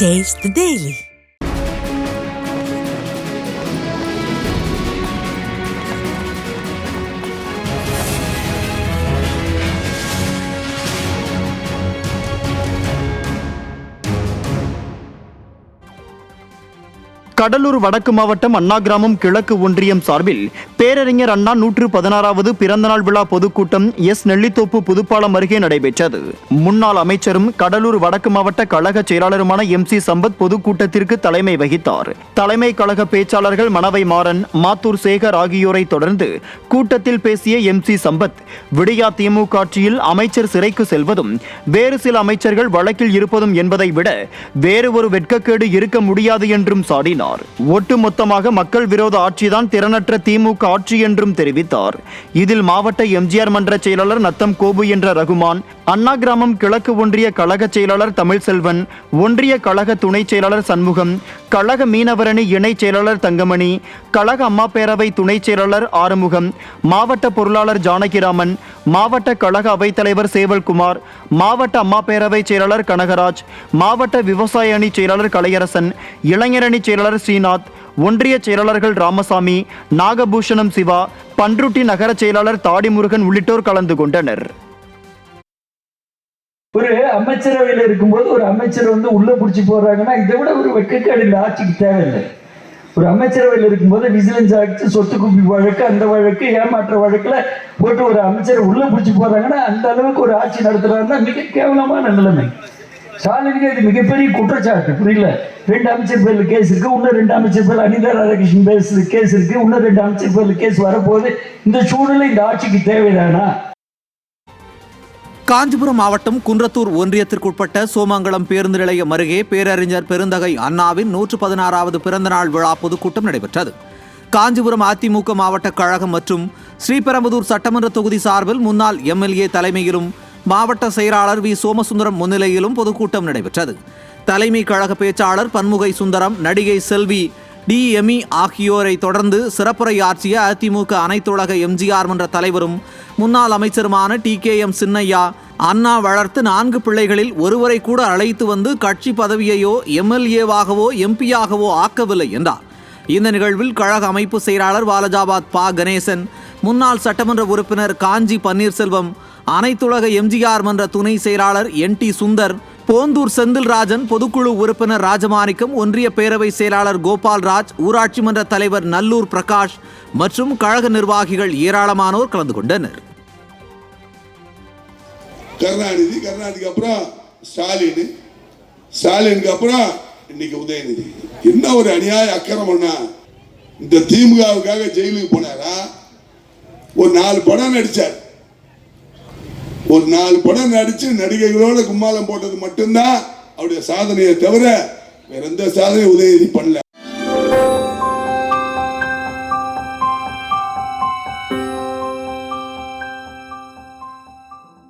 Taste the Daily. Cuddalore வடக்கு மாவட்டம் அண்ணா கிராமம் கிழக்கு ஒன்றியம் சார்பில் பேரறிஞர் அண்ணா நூற்று பதினாறாவது பிறந்தநாள் விழா பொதுக்கூட்டம் எஸ் நெல்லித்தோப்பு புதுப்பாலம் அருகே நடைபெற்றது. முன்னாள் அமைச்சரும் கடலூர் வடக்கு மாவட்ட கழக செயலாளருமான எம் சி சம்பத் பொதுக்கூட்டத்திற்கு தலைமை வகித்தார். தலைமை கழக பேச்சாளர்கள் மணவை மாறன் மாத்தூர் சேகர் ஆகியோரை தொடர்ந்து கூட்டத்தில் பேசிய எம் சி சம்பத் விடியா திமுக ஆட்சியில் அமைச்சர் சிறைக்கு செல்வதும் வேறு சில அமைச்சர்கள் வழக்கில் இருப்பதும் என்பதை விட வேறு ஒரு வெட்கக்கேடு இருக்க முடியாது என்றும் சாடினார். ஒட்டுமொத்தமாக மக்கள் விரோத ஆட்சிதான் திறனற்ற திமுக ஆட்சி என்றும் தெரிவித்தார். இதில் மாவட்ட எம்ஜிஆர் மன்ற செயலாளர் நத்தம் கோபு என்ற ரகுமான் அண்ணா கிராமம் கிழக்கு ஒன்றிய கழக செயலாளர் தமிழ்செல்வன் ஒன்றிய கழக துணைச் செயலாளர் சண்முகம் கழக மீனவரணி இணைச் செயலாளர் தங்கமணி கழக அம்மா பேரவை துணை செயலாளர் ஆறுமுகம் மாவட்ட பொருளாளர் ஜானகிராமன் மாவட்ட கழக அவைத்தலைவர் சேவல்குமார் மாவட்ட அம்மா பேரவை செயலாளர் கனகராஜ் மாவட்ட விவசாய அணி செயலாளர் கலையரசன் இளைஞரணி செயலாளர் ஸ்ரீநாத் ஒன்றிய செயலாளர்கள் ராமசாமி நாகபூஷணம் சிவா பன்ருட்டி நகர செயலாளர் தாடிமுருகன் உள்ளிட்டோர் கலந்து கொண்டனர். ஒரு அமைச்சரவையில் இருக்கும்போது ஒரு அமைச்சர் வந்து உள்ள பிடிச்சி போடுறாங்கன்னா இதை விட ஒரு வெக்கக்காடு இந்த ஆட்சிக்கு தேவையில்லை. ஒரு அமைச்சரவையில் இருக்கும்போது விஜிலன்ஸ் ஆக்ட் சொத்து குப்பி வழக்கு அந்த வழக்கு ஏமாற்ற வழக்குல போட்டு ஒரு அமைச்சரை உள்ள பிடிச்சி போடுறாங்கன்னா அந்த அளவுக்கு ஒரு ஆட்சி நடத்துறாருன்னா மிக கேவலமான நிலைமை. ஸ்டாலினுக்கு இது மிகப்பெரிய குற்றச்சாட்டு புரியல? ரெண்டு அமைச்சர் பேரில் கேஸ் இருக்கு இன்னும் ரெண்டு அமைச்சர் பேர் அனிதா ராதாகிருஷ்ணன் பேர்ல கேஸ் இருக்கு இன்னும் ரெண்டு அமைச்சர் பேரில் கேஸ் வரப்போகுது. இந்த சூழ்நிலை இந்த ஆட்சிக்கு தேவைதானா? காஞ்சிபுரம் மாவட்டம் குன்றத்தூர் ஒன்றியத்திற்குட்பட்ட சோமங்கலம் பேருந்து நிலையம் அருகே பேரறிஞர் பெருந்தகை அண்ணாவின் நூற்று பதினாறாவது பிறந்தநாள் விழா பொதுக்கூட்டம் நடைபெற்றது. காஞ்சிபுரம் அதிமுக மாவட்ட கழகம் மற்றும் ஸ்ரீபெரும்புதூர் சட்டமன்ற தொகுதி சார்பில் முன்னாள் எம்எல்ஏ தலைமையிலும் மாவட்ட செயலாளர் வி. சோமசுந்தரம் முன்னிலையிலும் பொதுக்கூட்டம் நடைபெற்றது. தலைமை கழக பேச்சாளர் பன்முகை சுந்தரம் நடிகை செல்வி டிஎம்இ ஆகியோரை தொடர்ந்து சிறப்புரையாற்றிய அதிமுக அனைத்துலக எம்ஜிஆர் மன்ற தலைவரும் முன்னாள் அமைச்சருமான டி கே எம் சின்னையா அண்ணா வளர்த்து நான்கு பிள்ளைகளில் ஒருவரை கூட அழைத்து வந்து கட்சி பதவியையோ எம்எல்ஏவாகவோ எம்பியாகவோ ஆக்கவில்லை என்றார். இந்த நிகழ்வில் கழக அமைப்பு செயலாளர் வாலஜாபாத் பா. கணேசன் முன்னாள் சட்டமன்ற உறுப்பினர் காஞ்சி பன்னீர்செல்வம் அனைத்துலக எம்ஜிஆர் மன்ற துணை செயலாளர் என் டி சுந்தர் போந்தூர் செந்தில்ராஜன் பொதுக்குழு உறுப்பினர் ராஜமாணிக்கம் ஒன்றிய பேரவை செயலாளர் கோபால்ராஜ் ஊராட்சி மன்ற தலைவர் நல்லூர் பிரகாஷ் மற்றும் கழக நிர்வாகிகள் ஏராளமானோர் கலந்து கொண்டனர். கருணாநிதி கருணாநிதிக்கு அப்புறம் ஸ்டாலின். ஸ்டாலினுக்கு அப்புறம் இன்னைக்கு உதயநிதி. என்ன ஒரு அநியாய அக்கிரமம்னா இந்த திமுகவுக்காக ஜெயிலுக்கு போனாரா? ஒரு நாலு படம் நடிச்சார். ஒரு நாலு படம் நடிச்சு நடிகைகளோட கும்மாளம் போட்டது மட்டும்தான் அவருடைய சாதனையை தவிர வேற எந்த சாதனையும் உதயநிதி பண்ணல.